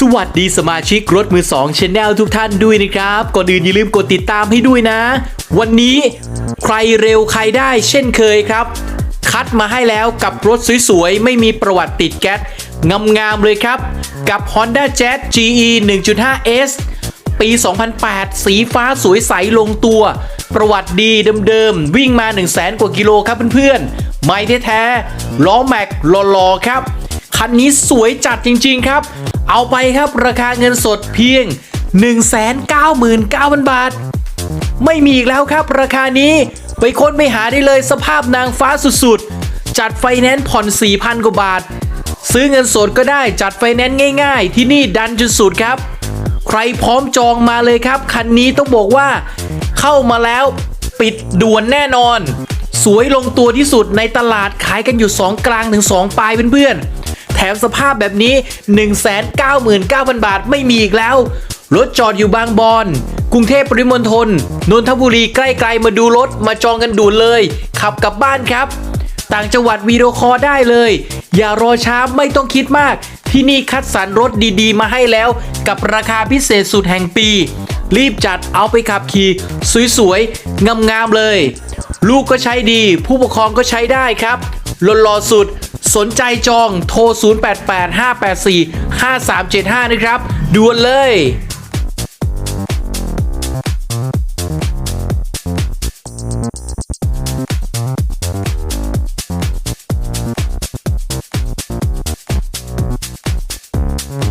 สวัสดีสมาชิกรถมือ2 Channel ทุกท่านด้วยนะครับ ก่อนอื่นอย่าลืมกดติดตามให้ด้วยนะ วันนี้ใครเร็วใครได้เช่นเคยครับ คัดมาให้แล้วกับรถสวยๆ ไม่มีประวัติติดแก๊สงามๆเลยครับ กับ Honda Jazz GE 1.5S ปี 2008 สีฟ้าสวยใสลงตัว ประวัติดีเดิมๆ วิ่งมา 1 0 0 0 0แกว่ากิโลครับเพื่อนๆ ไม่แท้ๆล้อแม็กหล่อๆ ครับ คันนี้สวยจัดจริงๆครับ เอาไปครับราคาเงินสดเพียง 199,000 บาท ไม่มีอีกแล้วครับราคานี้ไปค้นไปหาได้เลยสภาพนางฟ้าสุดๆ จัดไฟแนนซ์ผ่อน 4,000 กว่าบาท ซื้อเงินสดก็ได้จัดไฟแนนซ์ง่ายๆ ที่นี่ดันจุดสุดครับ ใครพร้อมจองมาเลยครับ คันนี้ต้องบอกว่า เข้ามาแล้วปิดด่วนแน่นอน สวยลงตัวที่สุดในตลาดขายกันอยู่ 2 กลางถึง 2 ปลายเพื่อนๆ แถมสภาพแบบนี้ 199,000 บาทไม่มีอีกแล้ว รถจอดอยู่บางบอนกรุงเทพปริมณฑลนนทบุรีใกล้ๆมาดูรถมาจองกันด่วนเลย ขับกลับบ้านครับ ต่างจังหวัดวีดีโอคอได้เลย อย่ารอช้าไม่ต้องคิดมาก ที่นี่คัดสรรรถดีๆ มาให้แล้ว กับราคาพิเศษสุดแห่งปี รีบจัดเอาไปขับขี่ สวยๆงามๆเลย ลูกก็ใช้ดี ผู้ปกครองก็ใช้ได้ครับหล่อๆสุด สนใจจองโทร 0885845375 นะครับด่วนเลย